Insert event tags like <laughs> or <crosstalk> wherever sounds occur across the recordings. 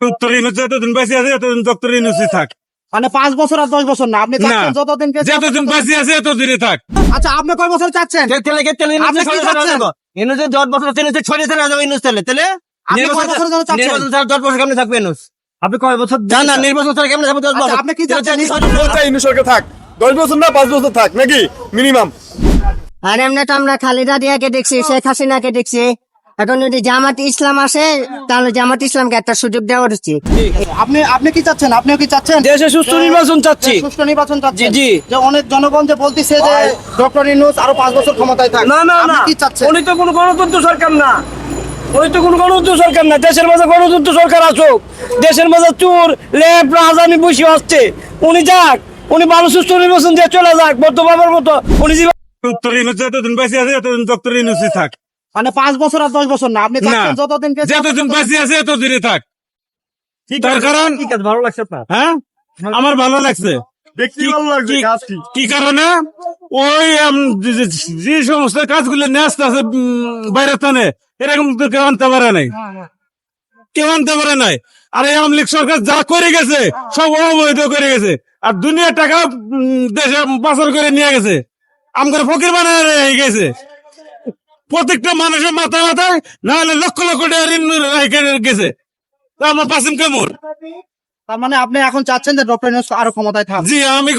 Doctor Yunus যতদিন বেঁচে আছে এতদিন ডক্টর ইনুসই থাক। মানে পাঁচ বছর আর দশ বছর না আপনি চাচ্ছেন যতদিন কে- যতদিন বেঁচে আছে থাক। আচ্ছা আপনি কয় বছর চাচ্ছেন? আপনি কি চাচ্ছেন? দশ বছর তেলে ছড়িয়ে তেলে যাবে ইনুস তেলে তেলে? আপনি কয় বছরের চাচ্ছেন? নির্বাচন ছাড়া দশ বছর কেমনে থাকবে ইনুস? আপনি কয় বছর না না নির্বাচন ছাড়া কেমনে থাকবে দশ আচ্ছা, বছর? আপনি কি চাচ্ছেন? সরকার থাক। দশ বছর না পাঁচ বছর থাক নাকি? মিনিমাম আর এমনি তো আমরা খালেদা দিয়াকে দেখছি শেখ হাসিনাকে দেখছি। এখন যদি জামাত ইসলাম আসে তাহলে জামাত ইসলামকে একটা সুযোগ দেওয়া উচিত। আপনি আপনি কি চাচ্ছেন? আপনিও কি চাচ্ছেন? দেশে সুস্থ নির্বাচন চাচ্ছি। সুষ্ঠু নির্বাচন চাচ্ছেন। জি, জি। যে অনেক জনগণ যে বলতেছে যে ডক্টর ইনুস আরও পাঁচ বছর ক্ষমতায় থাক। না না না। কি চাচ্ছেন? উনি তো কোনো গণতন্ত্র সরকার না। উনি তো কোনো গণতন্ত্র সরকার না। দেশের মাঝে গণতন্ত্র সরকার আসুক দেশের মাঝে চোর লেপ রাজানি বসে আসছে। উনি যাক। উনি ভালো সুস্থ নির্বাচন দিয়ে চলে যাক। বদ্ধ বাবার মতো। উনি যে ডক্টর ইনুস যতদিন বেঁচে আছে এতদিন ডক্টর ইনুসই থাক। মানে পাঁচ বছর আর দশ বছর না। আপনি যতদিন যতদিন বেঁচে আছে এতদিনই থাক। তার কারণ ঠিক আছে ভালো লাগছে আপনার। হ্যাঁ? আমার ভালো লাগছে। কি- কারণে? ওই যে- সমস্ত কাজগুলো নিয়ে আসতে আছে বাইরে টানে এরকম তো কেউ আনতে পারে নাই। কেউ আনতে পারে নাই। আর এই আওয়ামী লীগ সরকার যা করে গেছে সব অবৈধ করে গেছে। আর দুনিয়ার টাকা দেশে পাচার করে নিয়ে গেছে। আমাদের ফকির বানায় গেছে। প্রত্যেকটা মানুষের মাথায় মাথায় না হলে লক্ষ লক্ষ টাকা ঋণ গেছে। তা আমার পাসিম কেমন? তার মানে আপনি এখন চাচ্ছেন যে ডক্টর ইনুস আরও ক্ষমতায় থাক। জি আমি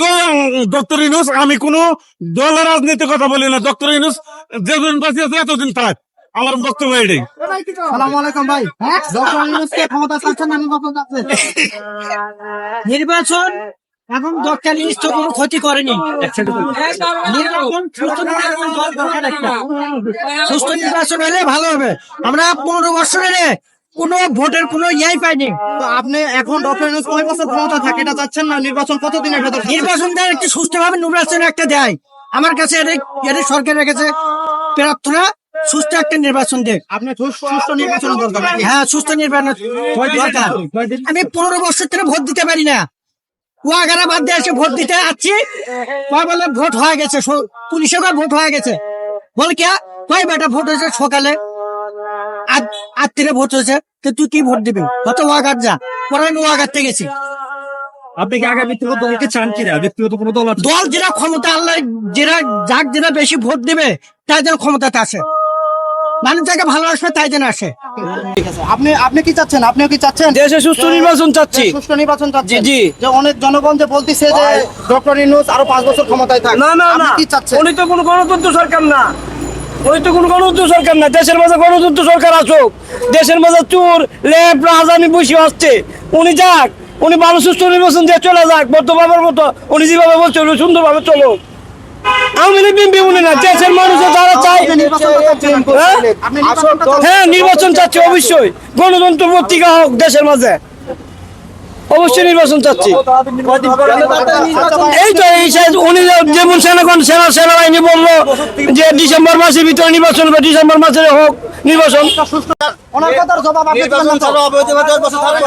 ডক্টর ইনুস আমি কোন দলের রাজনীতির কথা বলি না। ডক্টর ইনুস যেদিন বাঁচিয়ে আছে এতদিন থাক। আমার বক্তব্য এটাই। সালাম আলাইকুম ভাই। ডক্টর ইনুস কে ক্ষমতা চাচ্ছেন না <laughs> নির্বাচন চাচ্ছেন নির্বাচন এবং ইউনুস তো কোনো ক্ষতি করেনি। সুস্থ নির্বাচন। সুস্থ নির্বাচন হলে ভালো হবে। আমরা পনেরো বছর হলে কোনো ভোটের কোনো ইয়াই পাইনি। তো আপনি এখন ডক্টর কয় বছর ক্ষমতা থাকে এটা চাচ্ছেন না? নির্বাচন কতদিনের ভেতর নির্বাচন নির্বাচন দেয় একটু সুস্থভাবে নির্বাচন একটা দেয়। আমার কাছে এটা এটা সরকারের কাছে প্রার্থনা সুস্থ একটা নির্বাচন দেখ। আপনি নির্বাচনের দরকার। হ্যাঁ সুস্থ নির্বাচন দরকার। আমি পনেরো বছর ধরে ভোট দিতে পারি না। ওয়াগারা বাদ দিয়ে এসে ভোট দিতে আসছি। কয় বলে ভোট হয়ে গেছে পুলিশে কয় ভোট হয়ে গেছে? বল কে কয় বেটা ভোট হয়েছে সকালে? আট- আটটিরে ভোট হয়েছে তো তুই কি ভোট দিবি? কত ওয়াগার যা পরে আমি ওয়াগারতে গেছি। আপনি কি আগামী ব্যক্তিগত দলকে চান কিনা? ব্যক্তিগত কোনো দল দল যেটা ক্ষমতা আল্লাহ যেটা যাক যেটা বেশি ভোট দিবে তাই যেন ক্ষমতাতে আসে। মানুষ যাকে ভালোবাসবে তাই যেন আসে। ঠিক আছে আপনি আপনি কি চাচ্ছেন? আপনিও কি চাচ্ছেন? দেশে সুস্থ নির্বাচন চাচ্ছি। সুষ্ঠু নির্বাচন চাচ্ছি জি, জি। যে অনেক জনগণ যে বলতেছে যে ডক্টর ইনুস আরও পাঁচ বছর ক্ষমতায় থাক। না না না। কি চাচ্ছেন? উনি তো কোনো গণতন্ত্র সরকার না। উনি তো কোনো গণতন্ত্র সরকার না। দেশের মাঝে গণতন্ত্র সরকার আসুক। দেশের মাঝে চোর লেপ রাজানি বসে আসছে। উনি যাক উনি ভালো সুস্থ নির্বাচন দিয়ে চলে যাক। বদ্ধ বাবার মতো উনি যেভাবে বলছে উনি সুন্দরভাবে চলো আমি বিম্বি উনি না দেশের মানুষের যারা চাই? হ্যাঁ? হ্যাঁ নির্বাচন চাচ্ছি অবশ্যই গণতন্ত্র পত্রিকা হোক দেশের মাঝে অবশ্যই নির্বাচন চাচ্ছি এই তো এই উনি যেমন সেনাগণ সেনা সেনাবাহিনী বলল যে ডিসেম্বর মাসের ভিতরে নির্বাচন হবে ডিসেম্বর মাসে হোক নির্বাচন ওনার কথার জবাব আপনি দিবেন না তো? ছাড়া অবৈধভাবে দশ বছর থাকব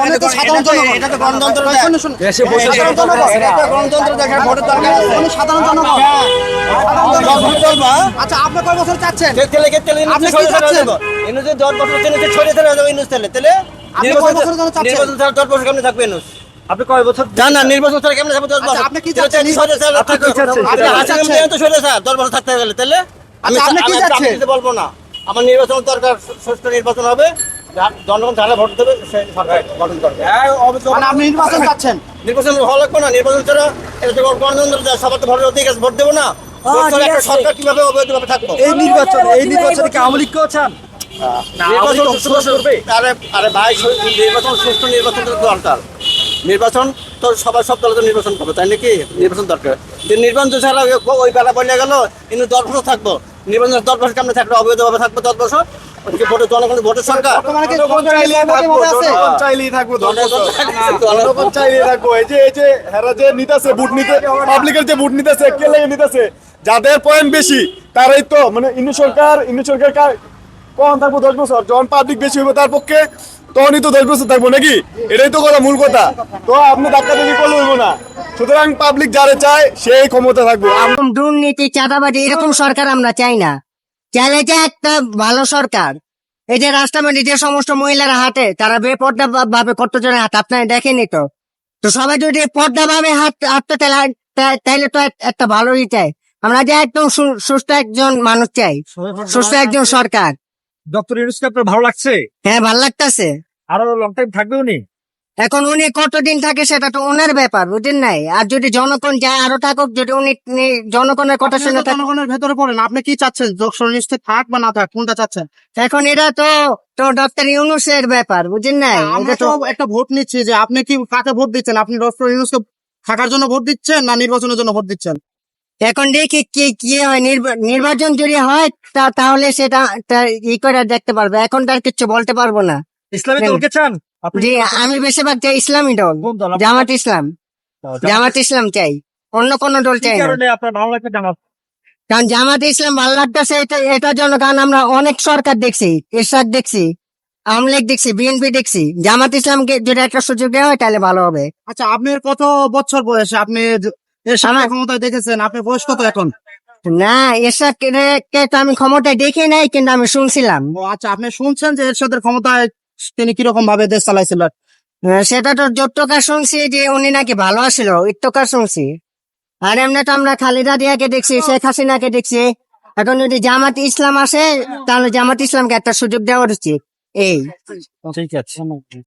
উনি তো সাধারণ জনগণ। এটা তো গণতন্ত্র। শুনুন, শুনুন। এটা গণতন্ত্র দেখে ভোটের দরকার আছে। উনি সাধারণ জনগণ দশ। বছর চলবা আচ্ছা আপনি কয় বছর চাচ্ছেন তেলে কে- তেলে আপনি কি চাচ্ছেন? যাব। যে দশ বছর তেলে ছড়িয়ে তেলে যাবে ইনুস তেলে। তেলে আপনি কয় বছরের জন্য চাচ্ছেন? নির্বাচন ছাড়া দশ বছর কেমনে থাকবে ইনুস? আপনি কয় বছর না, না, নির্বাচন ছাড়া কেমনে থাকবে দশ আচ্ছা, বছর? আপনি কি চাচ্ছেন? আপনি তো ছড়িয়ে স্যার, দশ বছর থাকতে গেলে। আমি আচ্ছা, আপনি কি চাচ্ছেন? আমি বলব না আমার নির্বাচন দরকার সুষ্ঠু নির্বাচন হবে। জনগণ যারা ভোট দেবে সে সরকার গঠন করবে। মানে আপনি নির্বাচন চাচ্ছেন? নির্বাচন হওয়া লাগবে না। নির্বাচন ছাড়া এটা গণতন্ত্র সবার তো ভোটের অধিকার আছে, ভোট দেবো না। ভোট ছাড়া একটা সরকার কীভাবে অবৈধভাবে থাকব? এই নির্বাচন এই নির্বাচনে কি আওয়ামী লীগকেও চান? আরে আরে ভাই নির্বাচন সুষ্ঠু নির্বাচন তো দরকার। নির্বাচন তো সবাই সব দলে তো নির্বাচন করবে তাই নাকি? নির্বাচন দরকার। নির্বাচন ছাড়া ওই- বেলা বলে গেল কিন্তু বছর থাকব। নির্বাচন দশ বছর কেমন থাকবে? অবৈধভাবে থাকব দশ বছর? ওদিকে জনগণের ভোটের সরকার বর্তমানে কি জনগণের মধ্যে মধ্যে আছে? জনগণ চাইলেই থাকব জনগণ- জনগণ চাইলেই থাকব। এই যে এই যে হেরা যে নিতেছে বুট নিতে পাবলিকের যে বুট নিতেছে কে লেগে নিতেছে? যাদের পয়েন্ট বেশি তারাই তো মানে ইন্দু সরকার ইন্দু সরকার কখন থাকব দশ বছর। যখন পাবলিক বেশি হবে তার পক্ষে তখনই তো দশ বছর থাকব নাকি? এটাই তো কথা, মূল কথা। তো আপনি ধাক্কা দেখি করলে হইব না। সুতরাং পাবলিক যারা চায়, সেই ক্ষমতা থাকব। দুর্নীতি, চাঁদাবাজি, এরকম সরকার আমরা চাই না। চাইলে যে একটা ভালো সরকার, এই যে রাস্তাঘাটে যে সমস্ত মহিলারা হাঁটে, তারা বেপর্দা ভাবে কতজনের হাত আপনারা দেখেনি তো। তো সবাই যদি পর্দা ভাবে হাত হাঁটতে তাহলে তো একটা ভালোই চাই। আমরা যে একদম সুস্থ একজন মানুষ চাই, সুস্থ একজন সরকার। ডক্টর ইউনুসকে আপনার ভালো লাগছে? হ্যাঁ ভালো লাগতেছে। আরও লং টাইম থাকবে উনি? এখন উনি কতদিন থাকে সেটা তো ওনার ব্যাপার বুঝেন নাই? আর যদি জনগণ যায় আরও থাকুক যদি উনি জনগণের কথা শুনে জনগণের ভেতরে পড়েন আপনি কি চাচ্ছেন? ডক্টর নিশ্চিত থাক বা না থাক কোনটা চাচ্ছেন? এখন এটা তো তো ডক্টর ইউনুসের ব্যাপার বুঝেন নাই? আমরা তো তো একটা ভোট নিচ্ছি যে আপনি কি কাকে ভোট দিচ্ছেন? আপনি ডক্টর ইউনুসকে থাকার জন্য ভোট দিচ্ছেন না নির্বাচনের জন্য ভোট দিচ্ছেন? এখন দেখি কি কি হয় নির্বা- নির্বাচন যদি হয় তা- তাহলে সেটা ই করে দেখতে পারবে। এখন তার কিছু বলতে পারব না। ইসলামী? দলকে চান? জি আমি বেশিরভাগ চাই ইসলামী দল। জামাত ইসলাম। জামাত ইসলাম। চাই। অন্য কোন দল চাই কারণে জামাত? কারণ জামাত ইসলাম ভালো লাগতেছে এটা এটার জন্য কারণ আমরা অনেক সরকার দেখছি এরশাদ দেখছি আওয়ামী লীগ দেখছি বিএনপি দেখছি। জামাত ইসলামকে যদি একটা সুযোগ দেওয়া হয় তাহলে ভালো হবে। আচ্ছা আপনার কত বছর বয়সে? আপনি এর সামনে দেখেছেন আপনার বয়স কত এখন। না এরশাদ কে তো আমি ক্ষমতায় দেখি নাই কিন্তু আমি শুনছিলাম। ও আচ্ছা আপনি শুনছেন যে এরশাদের ক্ষমতায় তিনি কীরকম ভাবে দেশ সেটা তো যতটা শুনছি যে উনি নাকি ভালো আছিল ইত্যকার শুনছি। আর এমনি তো আমরা খালিদা দিয়াকে দেখছি শেখ হাসিনাকে দেখছি। এখন যদি জামাত ইসলাম আসে তাহলে জামাত ইসলামকে একটা সুযোগ দেওয়া উচিত। এই। ঠিক আছে।